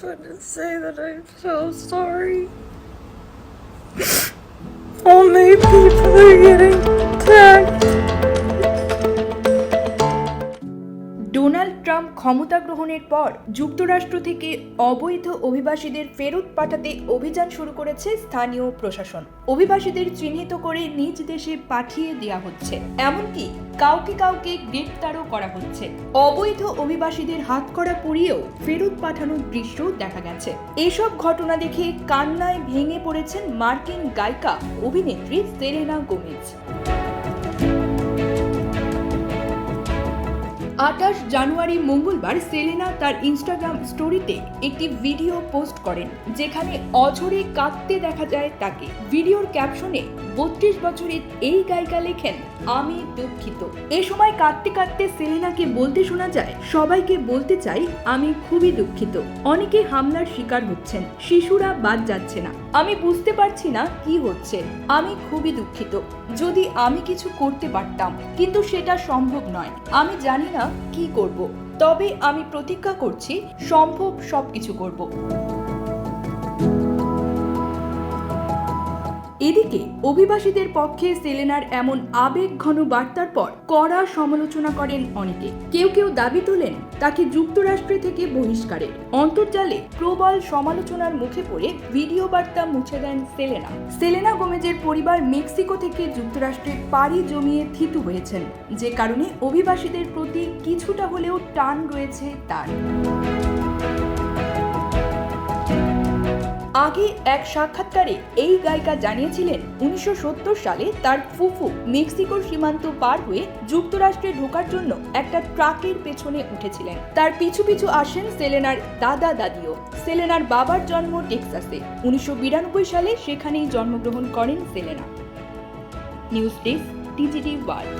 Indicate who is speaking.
Speaker 1: just wanted to say that I'm so sorry. Only people are getting
Speaker 2: ক্ষমতা গ্রহণের পর যুক্তরাষ্ট্র থেকে অবৈধ অভিবাসীদের ফেরত পাঠাতে অভিযান শুরু করেছে স্থানীয় প্রশাসন। অভিবাসীদের চিহ্নিত করে নিজ দেশে পাঠিয়ে দেওয়া হচ্ছে। এমনকি কাউকে কাউকে গ্রেপ্তারও করা হচ্ছে। অবৈধ অভিবাসীদের হাতকড়া পুড়িয়েও ফেরত পাঠানোর দৃশ্য দেখা গেছে। এসব ঘটনা দেখে কান্নায় ভেঙে পড়েছেন মার্কিন গায়িকা অভিনেত্রী সেরেনা গোমেজ। আঠাশ জানুয়ারি মঙ্গলবার সেলেনা তার ইনস্টাগ্রাম স্টোরিতে একটি ভিডিও পোস্ট করেন, যেখানে অঝরে কাঁদতে দেখা যায় তাকে। ভিডিওর ক্যাপশনে বত্রিশ বছরের এই গায়িকা লেখেন, আমি দুঃখিত। এ সময় কাঁদতে কাঁদতে সেলেনাকে বলতে শোনা যায়, সবাইকে বলতে চাই আমি খুবই দুঃখিত। অনেকে হামলার শিকার হচ্ছেন, শিশুরা বাদ যাচ্ছে না। আমি বুঝতে পারছি না কি হচ্ছে। আমি খুবই দুঃখিত। যদি আমি কিছু করতে পারতাম, কিন্তু সেটা সম্ভব নয়। আমি জানি না কি করব? তবে আমি প্রতিজ্ঞা করছি সম্ভব সব কিছু করব। এদিকে অভিবাসীদের পক্ষে সেলেনার এমন আবেগঘন বার্তার পর কড়া সমালোচনা করেন অনেকে। কেউ কেউ দাবি তোলেন তাকে যুক্তরাষ্ট্র থেকে বহিষ্কারের অন্তর্জালে প্রবল সমালোচনার মুখে পড়ে ভিডিও বার্তা মুছে দেন সেলেনা। সেলেনা গোমেজের পরিবার মেক্সিকো থেকে যুক্তরাষ্ট্রে পাড়ি জমিয়ে থিতু হয়েছেন, যে কারণে অভিবাসীদের প্রতি কিছুটা হলেও টান রয়েছে তার। আগে এক সাক্ষাৎকারে এই গায়িকা জানিয়েছিলেন, উনিশশো সত্তর সালে তার ফুফু মেক্সিকোর সীমান্ত পার হয়ে যুক্তরাষ্ট্রে ঢোকার জন্য একটা ট্রাকের পেছনে উঠেছিলেন। তার পিছু পিছু আসেন সেলেনার দাদা দাদিও। সেলেনার বাবার জন্ম টেক্সাসে। উনিশশো বিরানব্বই সালে সেখানেই জন্মগ্রহণ করেন Selena. News desk, TGT world.